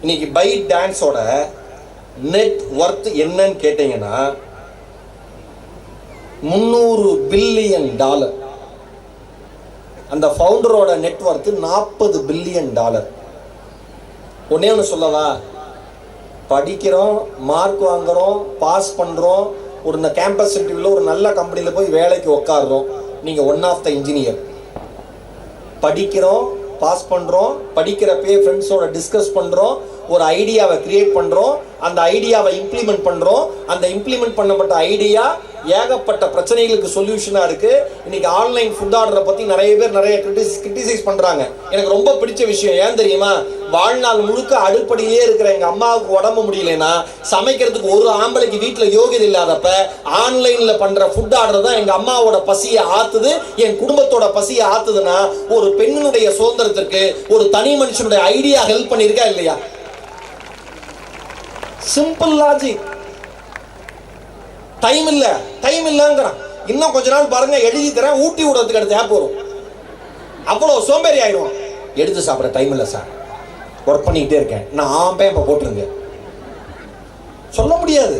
இன்னைக்கு by டான்ஸோட net worth என்னன்னு கேட்டீங்கன்னா முந்நூறு பில்லியன் டாலர் அந்த ஃபவுண்டரோட நெட் ஒர்த் நாற்பது பில்லியன் டாலர் ஒன்னே ஒன்று சொல்லவா? படிக்கிறோம் மார்க் வாங்குறோம் பாஸ் பண்ணுறோம் ஒரு இந்த கேம்பஸ் இன்டர்வியூவில் ஒரு நல்ல கம்பெனியில் போய் வேலைக்கு உட்காடுறோம் நீங்கள் ஒன் ஆஃப் த இன்ஜினியர் படிக்கிறோம் பாஸ் பண்ணுறோம் படிக்கிறப்பே ஃப்ரெண்ட்ஸோட டிஸ்கஸ் பண்ணுறோம் ஒரு ஐடியாவை கிரியேட் பண்ணுறோம் அந்த ஐடியாவை இம்ப்ளிமெண்ட் பண்ணுறோம் அந்த இம்ப்ளிமெண்ட் பண்ணப்பட்ட ஐடியா ஏகப்பட்ட பிரச்சனைகளுக்கு சொல்யூஷனாக இருக்குது இன்னைக்கு ஆன்லைன் ஃபுட் ஆர்டரை பற்றி நிறைய பேர் நிறைய கிரிட்டிஸ் கிரிட்டிசைஸ் பண்ணுறாங்க எனக்கு ரொம்ப பிடிச்ச விஷயம் ஏன் தெரியுமா? வாழ்நாள் முழுக்க அடுப்படியிலே இருக்கிற எங்கள் அம்மாவுக்கு உடம்பு முடியலனா சமைக்கிறதுக்கு ஒரு ஆம்பளைக்கு வீட்டில் யோகியதை இல்லாதப்ப ஆன்லைனில் பண்ணுற ஃபுட் ஆர்டர் தான் எங்கள் அம்மாவோட பசியை ஆத்துது. என் குடும்பத்தோட பசியை ஆத்துதுன்னா ஒரு பெண்ணினுடைய சுதந்திரத்திற்கு ஒரு தனி மனுஷனுடைய ஐடியா ஹெல்ப் பண்ணியிருக்கா இல்லையா? சிம்பிள் லாஜிக் டைம் இல்ல டைம் இல்லங்கிறான். இன்னும் கொஞ்ச நாள் பாருங்க எழுதி தரேன் ஊட்டி விடுறதுக்கு அடுத்த ஆப் வரும். அவ்வளோ சோம்பேறி ஆயிடும் எடுத்து சாப்பிட டைம் இல்லை சார் ஒர்க் பண்ணிக்கிட்டே இருக்கேன். நான் ஆம்பே இப்போ போட்டுருங்க. சொல்ல முடியாது.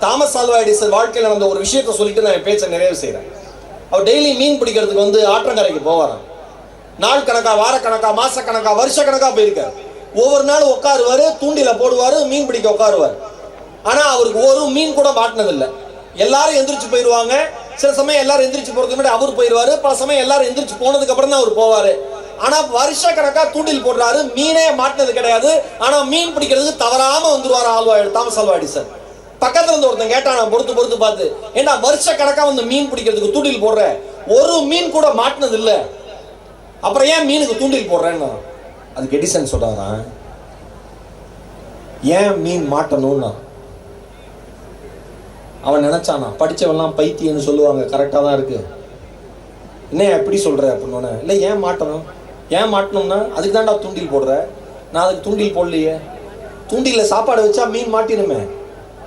தாமஸ் ஆல்வா எடிசன் வாழ்க்கையில் நடந்த ஒரு விஷயத்த சொல்லிட்டு நான் என் பேச்சை நிறைவு செய்கிறேன் அவர் டெய்லி மீன் பிடிக்கிறதுக்கு வந்து ஆற்றங்கரைக்கு போவாராம். நாள் கணக்கா வார கணக்கா மாச கணக்கா வருஷ கணக்கா போயிருக்காரு. ஒவ்வொரு நாளும் உட்காருவார் தூண்டில போடுவார் மீன் பிடிக்க உட்காருவார். ஆனால் அவருக்கு ஒரு மீன் கூட மாட்டினதில்லை. எல்லாரும் எந்திரிச்சு போயிடுவாங்க. சில சமயம் எல்லாரும் எந்திரிச்சு போகிறதுக்கு முன்னாடி அவர் போயிடுவார். பல சமயம் எல்லாரும் எந்திரிச்சு போனதுக்கு அப்புறம் தான் அவர் போவார். ஆனால் வருஷ கணக்காக தூண்டில் போடுறாரு. மீனே மாட்டினது கிடையாது. ஆனால் மீன் பிடிக்கிறதுக்கு தவறாம வந்துடுவார் ஆல்வா தாமஸ் ஆல்வா எடிசன் பக்கத்துல இருந்து ஒருத்தன் கேட்டான் நான் பொறுத்து பொறுத்து பார்த்து ஏன்னா வருஷ கணக்கா வந்து மீன் பிடிக்கிறதுக்கு தூண்டில் போடுற? ஒரு மீன் கூட மாட்டினது இல்லை அப்புறம் ஏன் மீனுக்கு தூண்டில் போடுறேன்னு? அதுக்கு எடிசன் சொல்றாராம் ஏன் மீன் மாட்டணும்னா? அவன் நினச்சானா? படிச்சவன்லாம் பைத்தியம்னு சொல்லுவாங்க. கரெக்டாக தான் இருக்குது என்ன எப்படி சொல்கிற அப்படின்னு இல்லை ஏன் மாட்டணும்? ஏன் மாட்டணும்னா அதுக்கு தான்டா தூண்டில் போடுற. நான் அதுக்கு தூண்டில் போடலையே. தூண்டில சாப்பாடு வச்சா மீன் மாட்டிடுமே.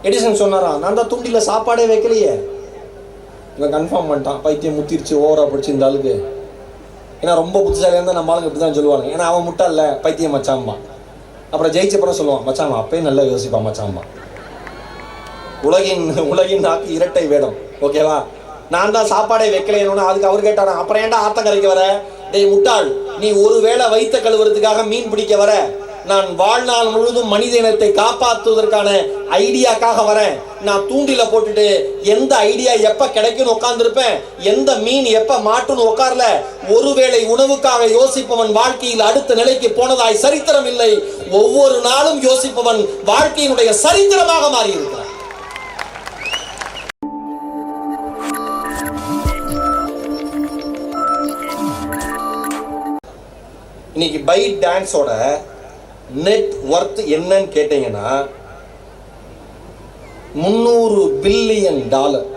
எடிசன் சொன்னாரா நான் தான் தூண்டில சாப்பாடே வைக்கலையே. இவன் கன்ஃபார்ம் பண்ணிட்டான். பைத்தியம் முத்திருச்சு ஓவரா படிச்சு இந்த ஆளுக்கு. ஏன்னா ரொம்ப புத்திசாலியாக இருந்தால் நம்ம ஆளுங்க இப்படி தான் சொல்லுவாங்க. ஏன்னா அவன் முட்டாள்ல பைத்தியம் மச்சாம்மா அப்புறம் ஜெயிச்சப்பறம் சொல்லுவான் மச்சாமா அப்பயே நல்லா யோசிப்பான் மச்சாம்மா உலகின் உலகின் நாக்கு இரட்டை வேடம் ஓகேவா நான் தான் சாப்பாடே வைக்கலைன்னு அதுக்கு அவர் கேட்டாரா அப்புறம் ஏன்டா ஆத்தங்கரைக்கு வர? டேய் முட்டாள் நீ ஒரு வேளை வைத்த கழுவுறதுக்காக மீன் பிடிக்க வர? நான் வாழ்நாள் முழுதும் மனித இனத்தை காப்பாற்றுவதற்கான ஐடியாக்காக வரேன். நான் தூண்டில போட்டுட்டு எந்த ஐடியா எப்ப கிடைக்கும்னு உட்கார்ந்துருப்பேன். எந்த மீன் எப்ப மாட்டுன்னு உட்கார்ல. ஒருவேளை உணவுக்காக யோசிப்பவன் வாழ்க்கையில் அடுத்த நிலைக்கு போனதாய் சரித்திரம் இல்லை. ஒவ்வொரு நாளும் யோசிப்பவன் வாழ்க்கையினுடைய சரித்திரமாக மாறியிருக்கிறான். இன்னைக்கு பைட் டான்ஸோட நெட் ஒர்த் என்னன்னு கேட்டீங்கன்னா முந்நூறு பில்லியன் டாலர்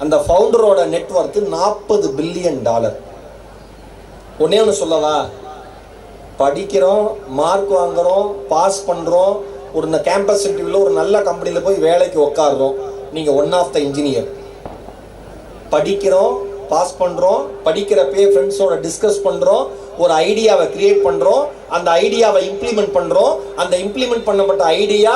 அந்த ஃபவுண்டரோட நெட் ஒர்த் நாற்பது பில்லியன் டாலர் ஒன்னே ஒன்று சொல்லவா? படிக்கிறோம் மார்க் வாங்குறோம் பாஸ் பண்ணுறோம் ஒரு இந்த கேம்பஸ் இன்டர்வியூவில் ஒரு நல்ல கம்பெனியில் போய் வேலைக்கு உட்காடுறோம் நீங்கள் ஒன் ஆஃப் த இன்ஜினியர் படிக்கிறோம் பாஸ் பண்ணுறோம் படிக்கிறப்பே ஃப்ரெண்ட்ஸோட டிஸ்கஸ் பண்ணுறோம் ஒரு ஐடியாவை கிரியேட் பண்ணுறோம் அந்த ஐடியாவை இம்ப்ளிமெண்ட் பண்ணுறோம் அந்த இம்ப்ளிமெண்ட் பண்ணப்பட்ட ஐடியா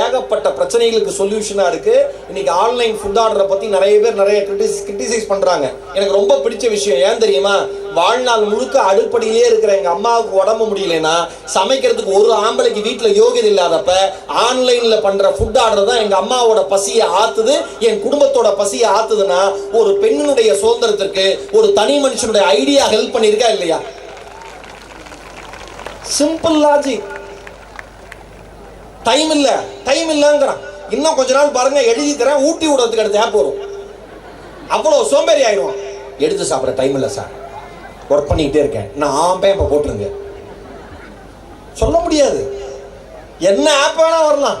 ஏகப்பட்ட பிரச்சனைகளுக்கு சொல்யூஷனாக இருக்குது இன்னைக்கு ஆன்லைன் ஃபுட் ஆர்டரை பற்றி நிறைய பேர் நிறைய கிரிட்டிஸ் கிரிட்டிசைஸ் பண்ணுறாங்க எனக்கு ரொம்ப பிடிச்ச விஷயம் ஏன் தெரியுமா? வாழ்நாள் முழுக்க அடுப்படியிலே இருக்கிற எங்கள் அம்மாவுக்கு உடம்பு முடியலனா சமைக்கிறதுக்கு ஒரு ஆம்பளைக்கு வீட்டில் யோகியது இல்லாதப்ப ஆன்லைனில் பண்ணுற ஃபுட் ஆர்டர் தான் எங்கள் அம்மாவோட பசியை ஆத்துது. என் குடும்பத்தோட பசியை ஆத்துதுன்னா ஒரு பெண்ணினுடைய சுதந்திரத்திற்கு ஒரு தனி மனுஷனுடைய ஐடியா ஹெல்ப் பண்ணியிருக்கா இல்லையா? சிம்பிள் லாஜிக் டைம் இல்ல. டைம் இல்லங்கிறான். இன்னும் கொஞ்ச நாள் பாருங்க எழுதி தரேன் ஊட்டி விடுறதுக்கு அடுத்த ஆப் வரும். அவ்வளோ சோம்பேறி ஆயிடும் எடுத்து சாப்பிட டைம் இல்லை சார் ஒர்க் பண்ணிக்கிட்டே இருக்கேன். நான் ஆம்பே இப்போ போட்டுருங்க. சொல்ல முடியாது. என்ன ஆப் வேணால் வரலாம்.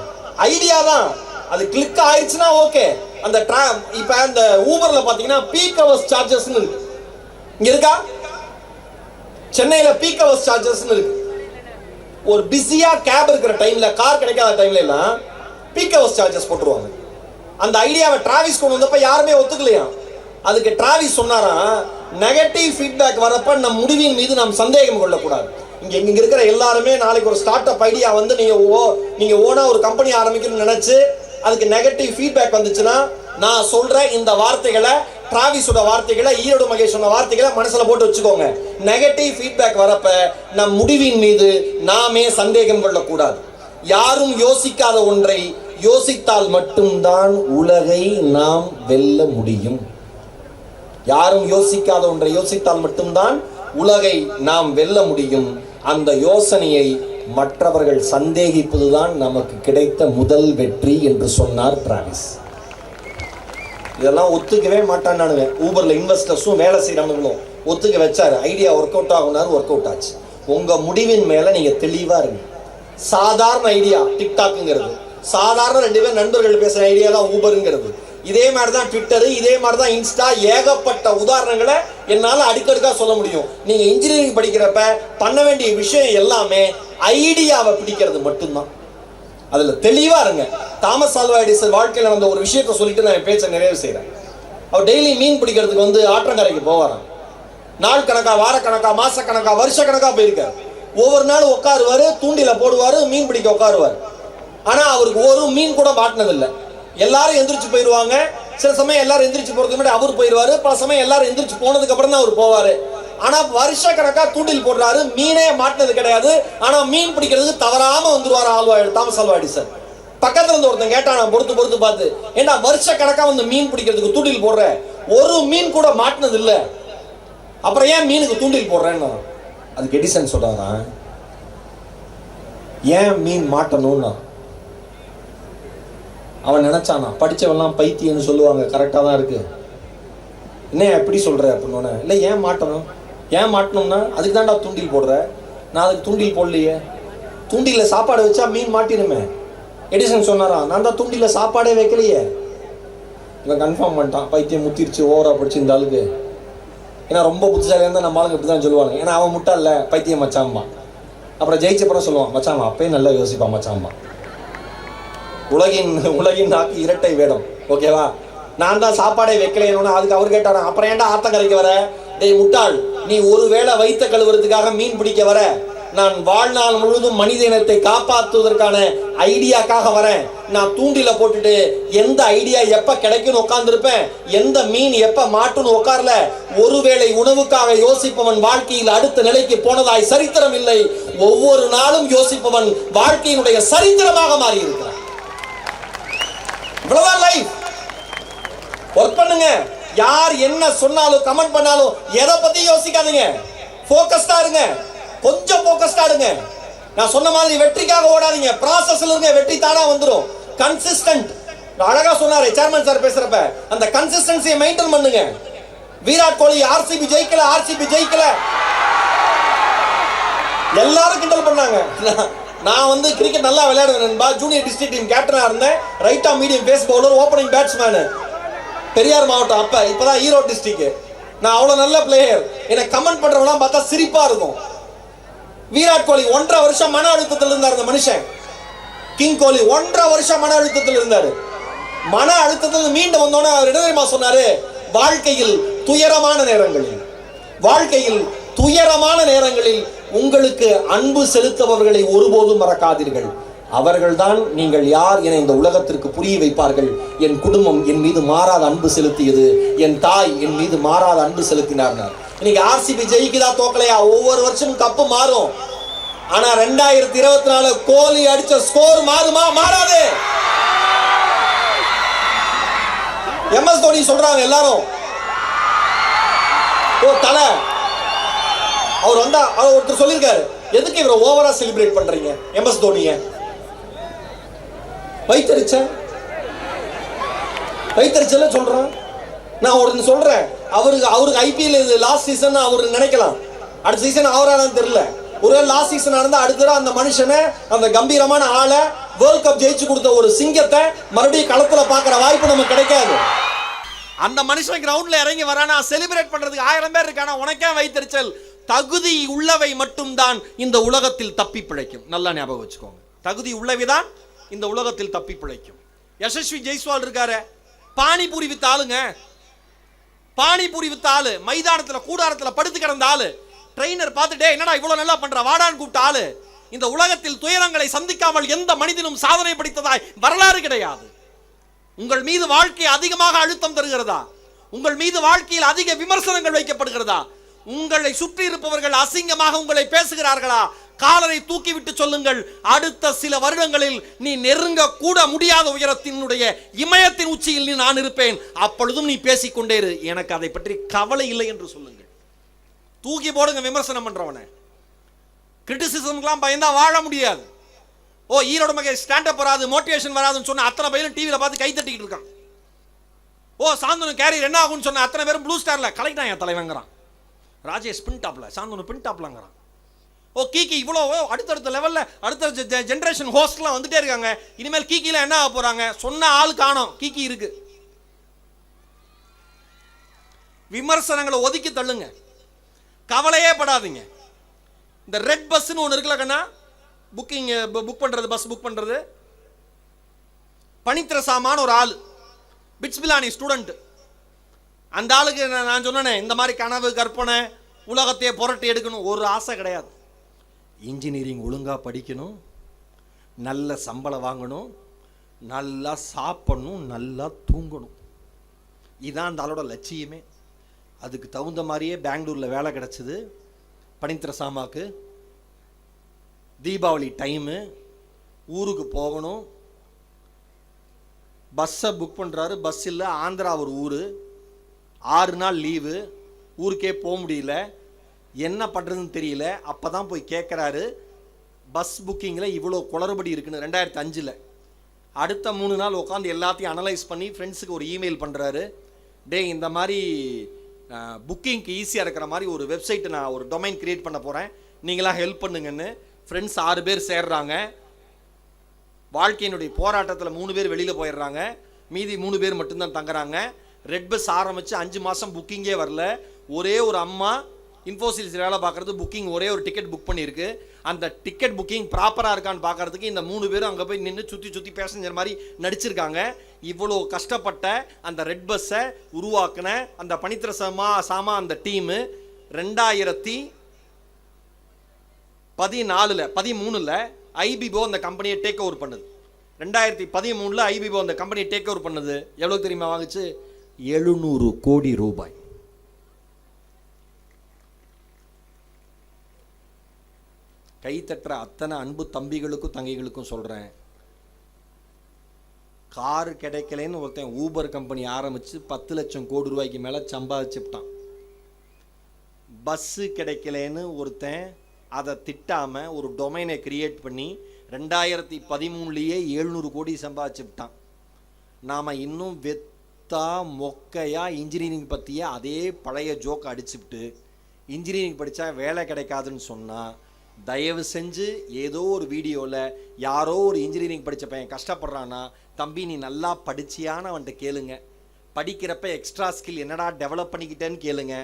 ஐடியா தான். அது கிளிக் ஆயிடுச்சுன்னா ஓகே அந்த ட்ரா இப்போ அந்த ஊபரில் பார்த்தீங்கன்னா பீக் ஹவர்ஸ் சார்ஜஸ்ன்னு இருக்கு. இங்கே இருக்கா? சென்னையில் பீக் ஹவர்ஸ் சார்ஜஸ்ன்னு இருக்கு. ஒரு பிஸியா கேப் இருக்கிற டைம்ல கார் கிடைக்காத டைம்ல எல்லாம் பீக் ஹவர்ஸ் சார்ஜஸ் போட்டுருவாங்க. அந்த ஐடியாவை டிராவிஸ் கொண்டு வந்தப்ப யாருமே ஒத்துக்கலையா? அதுக்கு டிராவிஸ் சொன்னாராம் நெகட்டிவ் ஃபீட்பேக் வரப்ப நம் முடிவின் மீது நாம் சந்தேகம் கொள்ளக்கூடாது. இங்க இங்க இருக்கிற எல்லாருமே நாளைக்கு ஒரு ஸ்டார்ட் அப் ஐடியா வந்து நீங்க ஓ நீங்க ஓனா ஒரு கம்பெனி ஆரம்பிக்கணும்னு நினைச்சு அதுக்கு நெகட்டிவ் ஃபீட்பேக் வந்துச்சுன்னா நான் சொல்ற இந்த வார்த்தைகளை டிராவிஸோட வார்த்தைகளை ஈரோடு மகேஷ் சொன்ன வார்த்தைகளை மனசில் போட்டு வச்சுக்கோங்க. நெகட்டிவ் ஃபீட்பேக் வரப்ப நம் முடிவின் மீது நாமே சந்தேகம் கொள்ளக்கூடாது. யாரும் யோசிக்காத ஒன்றை யோசித்தால் மட்டும்தான் உலகை நாம் வெல்ல முடியும். யாரும் யோசிக்காத ஒன்றை யோசித்தால் மட்டும்தான் உலகை நாம் வெல்ல முடியும். அந்த யோசனையை மற்றவர்கள் சந்தேகிப்பதுதான் நமக்கு கிடைத்த முதல் வெற்றி என்று சொன்னார் டிராவிஸ். இதெல்லாம் ஒத்துக்கவே மாட்டான்னு ஊபரில் இன்வெஸ்டர்ஸும் வேலை செய்கிறவங்களும் ஒத்துக்க வச்சாரு. ஐடியா ஒர்க் அவுட் ஆகுனாரு ஒர்க் அவுட் ஆச்சு. உங்க முடிவின் மேல நீங்க தெளிவா இருங்க. சாதாரண ஐடியா டிக்டாக்குங்கிறது சாதாரண ரெண்டு பேர் நண்பர்கள் பேசுற ஐடியா தான் ஊபருங்கிறது. இதே மாதிரி தான் ட்விட்டரு இதே மாதிரி தான் இன்ஸ்டா ஏகப்பட்ட உதாரணங்களை என்னால் அடுக்கடுக்கா சொல்ல முடியும். நீங்க இன்ஜினியரிங் படிக்கிறப்ப பண்ண வேண்டிய விஷயம் எல்லாமே ஐடியாவை பிடிக்கிறது மட்டும்தான். அதில் தெளிவா இருங்க. தாமஸ் ஆல்வா எடிசன் வாழ்க்கையில் நடந்த ஒரு விஷயத்தை சொல்லிட்டு நான் பேச்சை நிறைவு செய்கிறேன் அவர் டெய்லி மீன் பிடிக்கிறதுக்கு வந்து ஆற்றங்கரைக்கு போவாராம். நாள் கணக்கா வார கணக்கா மாச கணக்கா வருஷ கணக்கா போயிருக்காரு. ஒவ்வொரு நாளும் உட்காருவாரு தூண்டில போடுவாரு மீன் பிடிக்க உட்காருவார். ஆனா அவருக்கு ஒரு மீன் கூட மாட்டினதில்லை. எல்லாரும் எந்திரிச்சு போயிடுவாங்க சில சமயம் எல்லாரும் எந்திரிச்சு போறதுக்கு முன்னாடி அவர் போயிருவாரு. பல சமயம் எல்லாரும் எந்திரிச்சு போனதுக்கு அப்புறம் தான் அவர் போவாரு. ஆனா வருஷ கணக்கா தூண்டில் போடுறாரு. மீனே மாட்டினது கிடையாது. ஆனா மீன் பிடிக்கிறதுக்கு தவறாம வந்துருவாரு ஆல்வா தாமஸ் ஆழ்வாடி சார் பக்கத்துல இருந்து ஒருத்தன் கேட்டான் நான் பொறுத்து பொறுத்து பார்த்து ஏன்னா வருஷ கணக்கா வந்து மீன் பிடிக்கிறதுக்கு தூண்டில் போடுற? ஒரு மீன் கூட மாட்டினது இல்ல. அப்புறம் ஏன் மீனுக்கு தூண்டில் போடுறேன்னு? அதுக்கு எடிசன் சொல்றாராம் ஏன் மீன் மாட்டணும்னா? அவன் நினைச்சானா படிச்சவன்லாம் பைத்தியம்னு சொல்லுவாங்க. கரெக்டாக தான் இருக்கு. என்ன எப்படி சொல்ற? அப்படின்னு இல்லை ஏன் மாட்டணும்? ஏன் மாட்டணும்னா அதுக்கு தான்டா தூண்டில் போடுற. நான் அதுக்கு தூண்டில் போடலையே. தூண்டில சாப்பாடு வச்சா மீன் மாட்டிடுமே. எடிசன் சொன்னாரா நான் தான் தூண்டில சாப்பாடே வைக்கலையே. இவன் கன்ஃபார்ம் பண்ணிட்டான். பைத்தியம் முத்திருச்சு ஓவரா பிடிச்சி இந்த ஆளுக்கு. ஏன்னா ரொம்ப புத்திசாலியாக இருந்தால் நம்ம ஆளுங்க இப்படி தான் சொல்லுவாங்க. ஏன்னா அவன் முட்டா இல்லை பைத்தியம் மச்சாம்பான் அப்புறம் ஜெயிச்சப்பறம் சொல்லுவான் மச்சாமா அப்பயும் நல்லா யோசிப்பான் மச்சாம்பான் உலகின் உலகின் நாக்கு இரட்டை வேடம் ஓகேவா? நான் தான் சாப்பாடே வைக்கலையேன்னு அதுக்கு அவர் கேட்டாரான் அப்புறம் ஏன்டா ஆத்தங்கரைக்கு வர? டேய் முட்டாள். நீ ஒருவேளை வைத்த கழுவுறதுக்காக மீன் பிடிக்க வர நான் வாழ்நாள் முழுவதும் மனித இனத்தை காப்பாற்றுவதற்கான ஐடியாக்காக வரேன் நான் தூண்டில போட்டுட்டு எந்த ஐடியா எப்ப கிடைக்கும்னு உட்கார்ந்துருப்பேன் எந்த மீன் எப்ப மாட்டுன்னு உட்கார்ல ஒருவேளை உணவுக்காக யோசிப்பவன் வாழ்க்கையில் அடுத்த நிலைக்கு போனதாய் சரித்திரம் இல்லை ஒவ்வொரு நாளும் யோசிப்பவன் வாழ்க்கையினுடைய சரித்திரமாக மாறி இருக்கிறான் இவ்வளவுதான் லைஃப் ஒர்க் பண்ணுங்க. யார் என்ன சொன்னாலும் கமெண்ட் பண்ணாலும் எதை பத்தி யோசிக்காதீங்க. போக்கஸ்டா இருங்க. கொஞ்சம் போக்கஸ்டா இருங்க. நான் சொன்ன மாதிரி வெற்றிக்காக ஓடாதீங்க. ப்ராசஸ்ல இருங்க. வெற்றி தானா வந்துடும் கன்சிஸ்டன்ட் அழகா சொன்னாரு சேர்மன் சார் பேசுறப்ப. அந்த கன்சிஸ்டன்சியை மெயின்டைன் பண்ணுங்க. விராட் கோலி ஆர்சிபி ஜெயிக்கல ஆர்சிபி ஜெயிக்கல. எல்லாரும் கிண்டல் பண்ணாங்க. நான்- வந்து கிரிக்கெட் நல்லா விளையாடுவேன் நண்பா. ஜூனியர் டிஸ்ட்ரிக்ட் டீம் கேப்டனா இருந்தேன். Off medium pace bowler opening batsman Periyar மாவட்டம் அப்ப இப்பதான் ஈரோடு டிஸ்ட்ரிக்ட் நான் அவ்வளவு நல்ல பிளேயர் எனக்கு கமெண்ட் பண்றவங்களாம் பார்த்தா சிரிப்பா இருக்கும். விராட் கோலி ஒன்றரை வருஷம் மன அழுத்தத்தில் இருந்தார் அந்த மனுஷன். கிங் கோலி ஒன்றரை வருஷம் மன அழுத்தத்தில் இருந்தார். மன அழுத்தத்தில் மீண்டு வந்தோன்னே அவர் என்ன தெரியுமா சொன்னாரு? வாழ்க்கையில் துயரமான நேரங்களில் வாழ்க்கையில் துயரமான நேரங்களில் உங்களுக்கு அன்பு செலுத்தவர்களை ஒருபோதும் மறக்காதீர்கள். அவர்கள்தான் நீங்கள் யார் என இந்த உலகத்திற்கு புரிய வைப்பார்கள். என் குடும்பம் என் மீது மாறாத அன்பு செலுத்தியது. என் தாய் என் மீது மாறாத அன்பு செலுத்தினார்கள் இன்னைக்கு ஆர்சிபி ஜெயிக்குதா தோக்கலையா? ஒவ்வொரு வருஷமும் கப்பு மாறும். ஆனா ரெண்டாயிரத்தி இருபத்தி நாலு கோலி அடிச்ச ஸ்கோர் மாறுமா? மாறாது. எம்எஸ் தோனி சொல்றாங்க எல்லாரும். ஓ தலை. அவர் வந்தா அவர் ஒருத்தர் சொல்லியிருக்காரு. எதுக்கு இவரை ஓவரா செலிப்ரேட் பண்றீங்க? எம்எஸ் தோனியை. வைத்தறிச்ச? வைத்தறிச்சல சொல்கிறேன் நான் ஒருத்தன் சொல்றேன். அவருக்கு அவருக்கு ஐபிஎல் இது லாஸ்ட் சீசன் அவர் நினைக்கலாம். அடுத்த சீசன் அவரானு தெரியல. ஒருவேளை லாஸ்ட் சீசன் இருந்தா அடுத்த தடவை அந்த மனுஷனை அந்த கம்பீரமான ஆளை வேர்ல்ட் கப் ஜெயிச்சு கொடுத்த ஒரு சிங்கத்தை மறுபடியும் களத்துல பார்க்குற வாய்ப்பு நமக்கு கிடைக்காது. அந்த மனுஷன் கிரவுண்ட்ல இறங்கி வரானா? செலிப்ரேட் பண்றதுக்கு ஆயிரம் பேர் இருக்கானா? உனக்கே வைத்தறிச்சல். தகுதி உள்ளவை மட்டும்தான் இந்த உலகத்தில் தப்பி பிழைக்கும். நல்லா ஞாபகம் வச்சுக்கோங்க. தகுதி உள்ளவை தான் இந்த உலகத்தில் தப்பி பிழைக்கும். யசஸ்வி ஜெய்ஸ்வால் இருக்காரு. பானிபூரி வித்த ஆளுங்க. பானிபூரி வித்த ஆளு. மைதானத்துல கூடாரத்துல படுத்து கிடந்த ஆளு. ட்ரெயினர் பார்த்துட்டே என்னடா இவ்வளவு நல்லா பண்ற? வாடான்னு கூப்பிட்ட ஆளு. இந்த உலகத்தில் துயரங்களை சந்திக்காமல் எந்த மனிதனும் சாதனை படித்ததாய் வரலாறு கிடையாது. உங்கள் மீது வாழ்க்கை அதிகமாக அழுத்தம் தருகிறதா? உங்கள் மீது வாழ்க்கையில் அதிக விமர்சனங்கள் வைக்கப்படுகிறதா? உங்களை சுற்றி இருப்பவர்கள் அசிங்கமாக உங்களை பேசுகிறார்களா? காலரை தூக்கிவிட்டு சொல்லுங்கள். அடுத்த சில வருடங்களில் நீ நெருங்க கூட முடியாத உயரத்தினுடைய இமயத்தின் உச்சியில் நீ நான் இருப்பேன். அப்பொழுதும் நீ பேசிக்கொண்டே இரு. எனக்கு அதை பற்றி கவலை இல்லை என்று சொல்லுங்கள். தூக்கி போடுங்க விமர்சனம் பண்றவனை. கிரிட்டிசிசம்லாம் பயந்தா வாழ முடியாது. ஓ ஈரோடு மகை ஸ்டாண்டப் வராது மோட்டிவேஷன் வராதுன்னு சொன்ன அத்தனை பையனும் டிவியில் பார்த்து கை தட்டிக்கிட்டு இருக்கான். ஓ சாந்தனு கேரியர் என்ன ஆகும்னு சொன்ன அத்தனை பேரும் ப்ளூ ஸ்டாரில் கலெக்டான் என் தலைவங்கிறான். ராஜேஷ் பின் டாப்ல சாந்தனு பின் டாப்லங்கிறான் ஓ கீக்கி இவ்வளோ அடுத்தடுத்த லெவலில் அடுத்த ஜென்ரேஷன் ஹோஸ்ட்லாம் வந்துட்டே இருக்காங்க. இனிமேல் கீக்கில என்ன ஆக போகிறாங்க சொன்ன ஆள் காணோம். கீக்கி இருக்கு. விமர்சனங்களை ஒதுக்கி தள்ளுங்க. கவலையே படாதீங்க. இந்த ரெட் பஸ்ன்னு ஒன்று இருக்குல்ல கண்ணா? புக்கிங் புக் பண்ணுறது பஸ் புக் பண்ணுறது பனித்திரசாமான ஒரு ஆள். பிட்ஸ்பிலானி ஸ்டூடெண்ட் அந்த ஆளுக்கு நான் நான் சொன்னேனே இந்த மாதிரி கனவு கற்பனை உலகத்தையே புரட்டி எடுக்கணும். ஒரு ஆசை கிடையாது. இன்ஜினியரிங் ஒழுங்காக படிக்கணும் நல்ல சம்பளம் வாங்கணும் நல்லா சாப்பிடணும் நல்லா தூங்கணும். இதான் அந்த ஆளோட லட்சியமே. அதுக்கு தகுந்த மாதிரியே பெங்களூரில் வேலை கிடச்சிது. பனித்திர சாமாக்கு. தீபாவளி டைமு ஊருக்கு போகணும். பஸ்ஸை புக் பண்ணுறாரு பஸ் இல்லை ஆந்திரா ஒரு ஊர். ஆறு நாள் லீவு ஊருக்கே போக முடியல. என்ன பண்ணுறதுன்னு தெரியல. அப்போ தான் போய் கேட்குறாரு பஸ் புக்கிங்கில் இவ்வளோ குளறுபடி இருக்குன்னு ரெண்டாயிரத்தி அஞ்சில். அடுத்த மூணு நாள் உட்காந்து எல்லாத்தையும் அனலைஸ் பண்ணி ஃப்ரெண்ட்ஸுக்கு ஒரு இமெயில் பண்ணுறாரு டே இந்த மாதிரி புக்கிங்க்கு ஈஸியாக இருக்கிற மாதிரி ஒரு வெப்சைட் நான் ஒரு டொமைன் க்ரியேட் பண்ண போகிறேன் நீங்களாம் ஹெல்ப் பண்ணுங்கன்னு. ஃப்ரெண்ட்ஸ் ஆறு பேர் சேர்றாங்க. வாழ்க்கையினுடைய போராட்டத்தில் மூணு பேர் வெளியில் போயிடுறாங்க. மீதி மூணு பேர் மட்டும்தான் தங்குறாங்க. ரெட் பஸ் ஆரம்பித்து அஞ்சு மாதம் புக்கிங்கே வரல. ஒரே ஒரு அம்மா இன்ஃபோசிஸ் வேலை பார்க்குறது புக்கிங் ஒரே ஒரு டிக்கெட் புக் பண்ணியிருக்கு. அந்த டிக்கெட் புக்கிங் ப்ராப்பராக இருக்கான்னு பார்க்கறதுக்கு இந்த மூணு பேரும் அங்கே போய் நின்று சுற்றி சுற்றி பேசஞ்சர் மாதிரி நடிச்சிருக்காங்க. இவ்வளோ கஷ்டப்பட்ட அந்த ரெட் பஸ்ஸை உருவாக்குன அந்த பனித்திர சமா சாமா அந்த டீமு ரெண்டாயிரத்தி பதினாலில் பதிமூணில் ஐபிபோ அந்த கம்பெனியை டேக் ஓவர் பண்ணுது. ரெண்டாயிரத்தி பதிமூணில் ஐபிபோ அந்த கம்பெனியை டேக் ஓவர் பண்ணுது. எவ்வளோ தெரியுமா வாங்குச்சு? எழுநூறு கோடி ரூபாய். கை தட்டுற அத்தனை அன்பு தம்பிகளுக்கும் தங்கைகளுக்கும் சொல்கிறேன் கார் கிடைக்கலன்னு ஒருத்தன் ஊபர் கம்பெனி ஆரம்பித்து பத்து லட்சம் கோடி ரூபாய்க்கு மேலே சம்பாதிச்சுட்டான். பஸ்ஸு கிடைக்கலன்னு ஒருத்தன் அதை திட்டாமல் ஒரு டொமைனை கிரியேட் பண்ணி ரெண்டாயிரத்தி பதிமூணுலேயே எழுநூறு கோடி சம்பாதிச்சுட்டான். நாம் இன்னும் வெத்தா மொக்கையா இன்ஜினியரிங் பற்றிய அதே பழைய ஜோக் அடிச்சுவிட்டு இன்ஜினியரிங் படித்தா வேலை கிடைக்காதுன்னு சொன்னால் தயவு செஞ்சு ஏதோ ஒரு வீடியோவில் யாரோ ஒரு இன்ஜினியரிங் படித்த பையன் கஷ்டப்படுறான்னா தம்பி நீ நல்லா படிச்சியான்னு அவன்கிட்ட கேளுங்க. படிக்கிறப்ப எக்ஸ்ட்ரா ஸ்கில் என்னடா டெவலப் பண்ணிக்கிட்டேன்னு கேளுங்க.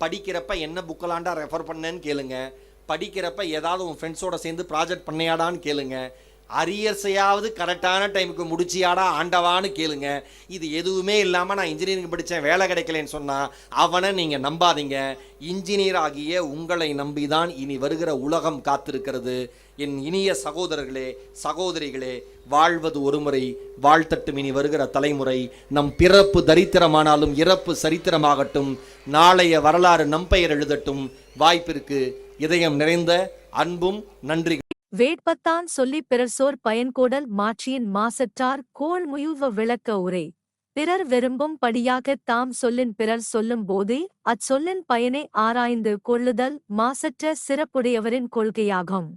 படிக்கிறப்ப என்ன புக்கலாண்டா ரெஃபர் பண்ணேன்னு கேளுங்க. படிக்கிறப்ப ஏதாவது உன் ஃப்ரெண்ட்ஸோட சேர்ந்து ப்ராஜெக்ட் பண்ணியாடான்னு கேளுங்க. அரியர்ஸையாவது கரெக்டான டைமுக்கு முடிச்சியாடா ஆண்டவான்னு கேளுங்க. இது எதுவுமே இல்லாமல் நான் இன்ஜினியரிங் படித்தேன் வேலை கிடைக்கலன்னு சொன்னால் அவனை நீங்கள் நம்பாதீங்க. இன்ஜினியர் ஆகிய உங்களை நம்பி தான் இனி வருகிற உலகம் காத்திருக்கிறது. என் இனிய சகோதரர்களே சகோதரிகளே வாழ்வது ஒருமுறை வாழ்த்தட்டும் இனி வருகிற தலைமுறை. நம் பிறப்பு தரித்திரமானாலும் இறப்பு சரித்திரமாகட்டும். நாளைய வரலாறு நம் பெயர் எழுதட்டும். வாய்ப்பிற்கு இதயம் நிறைந்த அன்பும் நன்றி வேட்பத்தான் சொல்லிப் பிறர்சோர் பயன்கோடல் மாட்சியின் மாசற்றார் கோள் முயுவ விளக்க உரை. பிறர் விரும்பும் படியாகத் தாம் சொல்லின் பிறர் சொல்லும் போதே அச்சொல்லின் பயனை ஆராய்ந்து கொள்ளுதல் மாசற்ற சிறப்புடையவரின் கொள்கையாகும்.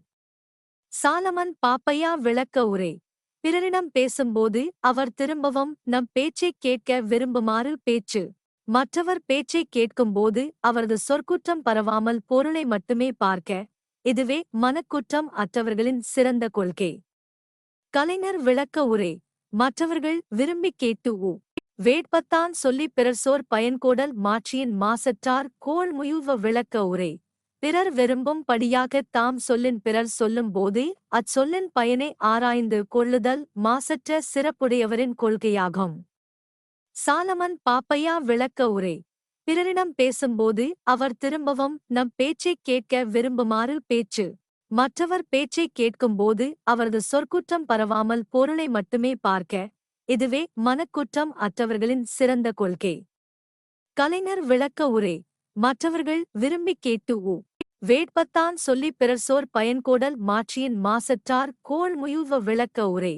சாலமன் பாப்பையா விளக்க உரை. பிறரிடம் பேசும்போது அவர் திரும்பவும் நம் பேச்சைக் கேட்க விரும்புமாறு பேச்சு. மற்றவர் பேச்சைக் கேட்கும்போது அவரது சொற்குற்றம் பரவாமல் பொருளை மட்டுமே பார்க்க இதுவே மனக்குற்றம் அற்றவர்களின் சிறந்த கொள்கை. கலைஞர் விளக்க உரை மற்றவர்கள் விரும்பிக் கேட்டு ஊ. வேட்பத்தான் சொல்லிப் பிறர்சோர் பயன்கோடல் மாற்றியின் மாசற்றார் கோள் முயுவ விளக்க உரை. பிறர் விரும்பும் படியாகத் தாம் சொல்லின் பிறர் சொல்லும் போதே அச்சொல்லின் பயனை ஆராய்ந்து கொள்ளுதல் மாசற்ற சிறப்புடையவரின் கொள்கையாகும். சாலமன் பாப்பையா விளக்க உரை பிறரிடம் பேசும்போது அவர் திரும்பவும் நம் பேச்சைக் கேட்க விரும்புமாறு பேச்சு. மற்றவர் பேச்சைக் கேட்கும்போது அவரது சொற்குற்றம் பரவாமல் பொருளை மட்டுமே பார்க்க. இதுவே மனக்குற்றம் அற்றவர்களின் சிறந்த கொள்கை. கலைஞர் விளக்க உரை. மற்றவர்கள் விரும்பிக் கேட்டு ஊ. வேட்பத்தான் சொல்லிப் பிறர் சோர் பயன்கோடல் மாற்றியின் மாசற்றார் கோள் முயுவ விளக்க உரை.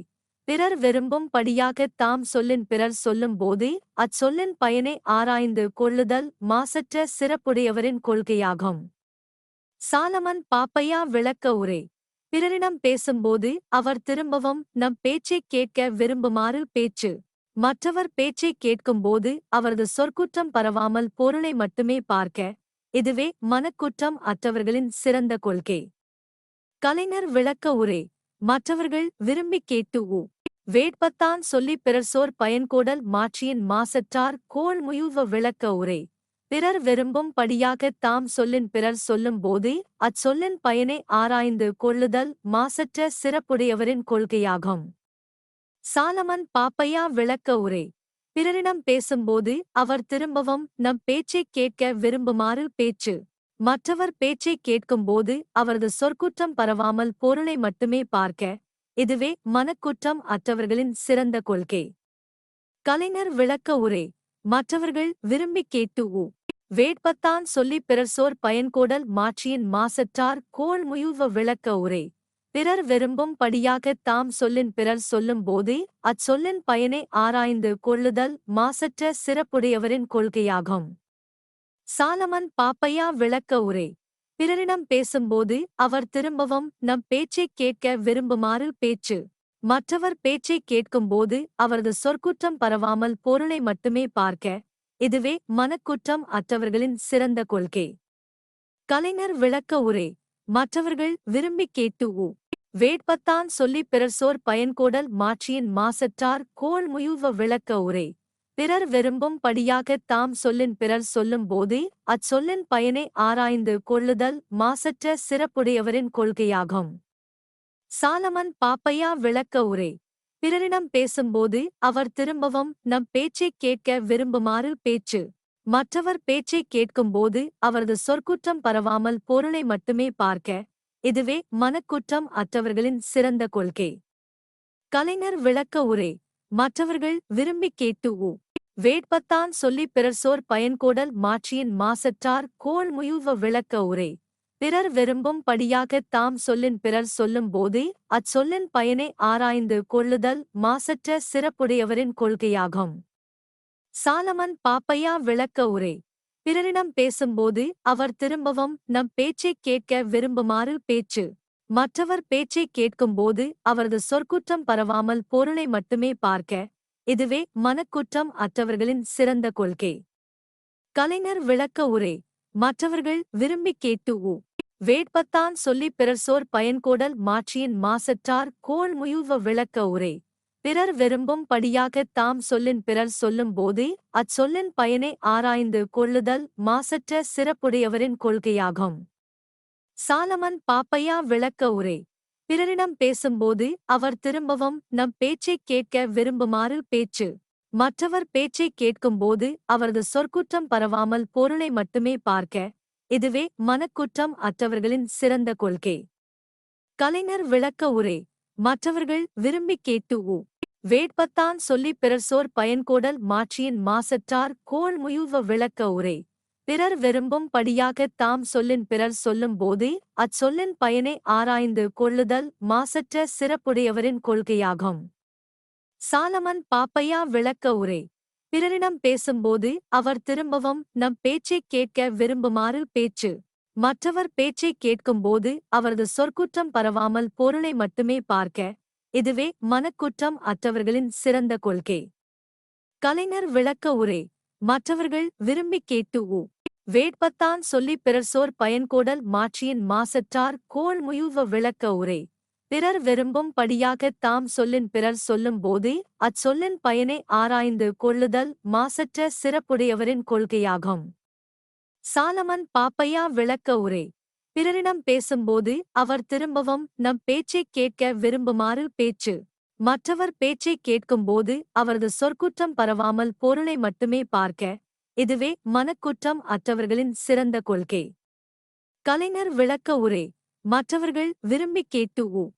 பிறர் விரும்பும் படியாகத் தாம் சொல்லின் பிறர் சொல்லும் போதே அச்சொல்லின் பயனை ஆராய்ந்து கொள்ளுதல் மாசற்ற சிறப்புடையவரின் கொள்கையாகும். சாலமன் பாப்பையா விளக்க உரை. பிறரிடம் பேசும்போது அவர் திரும்பவும் நம் பேச்சைக் கேட்க விரும்புமாறு பேச்சு. மற்றவர் பேச்சைக் கேட்கும்போது அவரது சொற்குற்றம் பரவாமல் பொருளை மட்டுமே பார்க்க. இதுவே மனக்குற்றம் அற்றவர்களின் சிறந்த கொள்கை. கலைஞர் விளக்க உரை. மற்றவர்கள் விரும்பிக் கேட்டு ஊ. வேட்பத்தான் சொல்லிப் பிறர்சோர் பயன்கோடல் மாற்றியின் மாசற்றார் கோள் முயுவ விளக்க உரை. பிறர் விரும்பும் படியாகத் தாம் சொல்லின் பிறர் சொல்லும் போதே அச்சொல்லின் பயனை ஆராய்ந்து கொள்ளுதல் மாசற்ற சிறப்புடையவரின் கொள்கையாகும். சாலமன் பாப்பையா விளக்க உரை. பிறரிடம் பேசும்போது அவர் திரும்பவும் நம் பேச்சைக் கேட்க விரும்புமாறு பேச்சு. மற்றவர் பேச்சைக் கேட்கும்போது அவரது சொற்குற்றம் பரவாமல் பொருளை மட்டுமே பார்க்க இதுவே மனக்குற்றம் அற்றவர்களின் சிறந்த கொள்கை. கலைஞர் விளக்க உரை மற்றவர்கள் விரும்பிக் கேட்டு ஊ. வேட்பத்தான் சொல்லிப் பிறர் சோர் பயன்கோடல் மாற்றியின் மாசற்றார் கோள் முயுவ விளக்க உரை. பிறர் விரும்பும் படியாகத் தாம் சொல்லின் பிறர் சொல்லும் போதே அச்சொல்லின் பயனை ஆராய்ந்து கொள்ளுதல் மாசற்ற சிறப்புடையவரின் கொள்கையாகும். சாலமன் பாப்பையா விளக்க உரை. பிறரிடம் பேசும்போது அவர் திரும்பவும் நம் பேச்சைக் கேட்க விரும்புமாறு பேச்சு. மற்றவர் பேச்சைக் கேட்கும்போது அவரது சொற்குற்றம் பரவாமல் பொருளை மட்டுமே பார்க்க. இதுவே மனக்குற்றம் அற்றவர்களின் சிறந்த கொள்கை. கலைஞர் விளக்க உரை. மற்றவர்கள் விரும்பிக் கேட்டு ஊ வேட்பத்தான் சொல்லிப் பிறர் சோர் பயன்கோடல் மாற்றியின் மாசற்றார் கோள் முயுவ விளக்க உரை. பிறர் விரும்பும்படியாகத் தாம் சொல்லின் பிறர் சொல்லும் போதே அச்சொல்லின் பயனை ஆராய்ந்து கொள்ளுதல் மாசற்ற சிறப்புடையவரின் கொள்கையாகும். சாலமன் பாப்பையா விளக்க உரை. பிறரிடம் பேசும்போது அவர் திரும்பவும் நம் பேச்சைக் கேட்க விரும்புமாறு பேச்சு. மற்றவர் பேச்சைக் கேட்கும்போது அவரது சொற்குற்றம் பரவாமல் பொருளை மட்டுமே பார்க்க. இதுவே மனக்குற்றம் அற்றவர்களின் சிறந்த கொள்கை. கலைஞர் விளக்க உரை. மற்றவர்கள் விரும்பிக் கேட்டு ஊ. வேட்பத்தான் சொல்லிப் பிறர்சோர் பயன்கோடல் மாற்றியின் மாசற்றார் கோள் முயுவ விளக்க உரை. பிறர் விரும்பும் படியாகத் தாம் சொல்லின் பிறர் சொல்லும் போதே அச்சொல்லின் பயனை ஆராய்ந்து கொள்ளுதல் மாசற்ற சிறப்புடையவரின் கொள்கையாகும். சாலமன் பாப்பையா விளக்க உரை. பிறரிடம் பேசும்போது அவர் திரும்பவும் நம் பேச்சைக் கேட்க விரும்புமாறு பேச்சு. மற்றவர் பேச்சைக் கேட்கும்போது அவரது சொற்குற்றம் பரவாமல் பொருளை மட்டுமே பார்க்க இதுவே மனக்குற்றம் அற்றவர்களின் சிறந்த கொள்கை. கலைஞர் விளக்க உரை மற்றவர்கள் விரும்பிக் கேட்டு ஊ. வேட்பத்தான் சொல்லிப் பிறர்சோர் பயன்கோடல் மாற்றியின் மாசற்றார் கோள் முயுவ விளக்க உரை. பிறர் விரும்பும் படியாகத் தாம் சொல்லின் பிறர் சொல்லும் போதே அச்சொல்லின் பயனை ஆராய்ந்து கொள்ளுதல் மாசற்ற சிறப்புடையவரின் கொள்கையாகும். சாலமன் பாப்பையா விளக்க உரை பிறரிடம் பேசும்போது அவர் திரும்பவும் நம் பேச்சைக் கேட்க விரும்புமாறு பேச்சு. மற்றவர் பேச்சைக் கேட்கும்போது அவரது சொற்குற்றம் பரவாமல் பொருளை மட்டுமே பார்க்க. இதுவே மனக்குற்றம் அற்றவர்களின் சிறந்த கொள்கை. கலைஞர் விளக்க உரை. மற்றவர்கள் விரும்பிக் கேட்டு ஊ. வேட்பத்தான் சொல்லிப் பிறர் சோர் பயன்கோடல் மாற்றியின் மாசற்றார் கோள் முயுவ விளக்க உரை. பிறர் விரும்பும்படியாகத் தாம் சொல்லின் பிறர் சொல்லும் போதே அச்சொல்லின் பயனை ஆராய்ந்து கொள்ளுதல் மாசற்ற சிறப்புடையவரின் கொள்கையாகும். சாலமன் பாப்பையா விளக்க உரை. பிறரிடம் பேசும்போது அவர் திரும்பவும் நம் பேச்சைக் கேட்க விரும்புமாறு பேச்சு. மற்றவர் பேச்சைக் கேட்கும்போது அவரது சொற்குற்றம் பரவாமல் பொருளை மட்டுமே பார்க்க. இதுவே மனக்குற்றம் அற்றவர்களின் சிறந்த கொள்கை. கலைஞர் விளக்க உரை. மற்றவர்கள் விரும்பிக் கேட்டு ஊ. வேட்பத்தான் சொல்லிப் பிறர்சோர் பயன்கோடல் மாற்றியின் மாசற்றார் கோள் முயுவ விளக்க உரை. பிறர் விரும்பும் படியாகத் தாம் சொல்லின் பிறர் சொல்லும் போதே அச்சொல்லின் பயனை ஆராய்ந்து கொள்ளுதல் மாசற்ற சிறப்புடையவரின் கொள்கையாகும். சாலமன் பாப்பையா விளக்க உரை. பிறரிடம் பேசும்போது அவர் திரும்பவும் நம் பேச்சைக் கேட்க விரும்புமாறு பேச்சு. மற்றவர் பேச்சைக் கேட்கும்போது அவரது சொற்குற்றம் பரவாமல் பொருளை மட்டுமே பார்க்க இதுவே மனக்குற்றம் அற்றவர்களின் சிறந்த கொள்கை. கலைஞர் விளக்க உரை மற்றவர்கள் விரும்பிக் கேட்டு ஊ.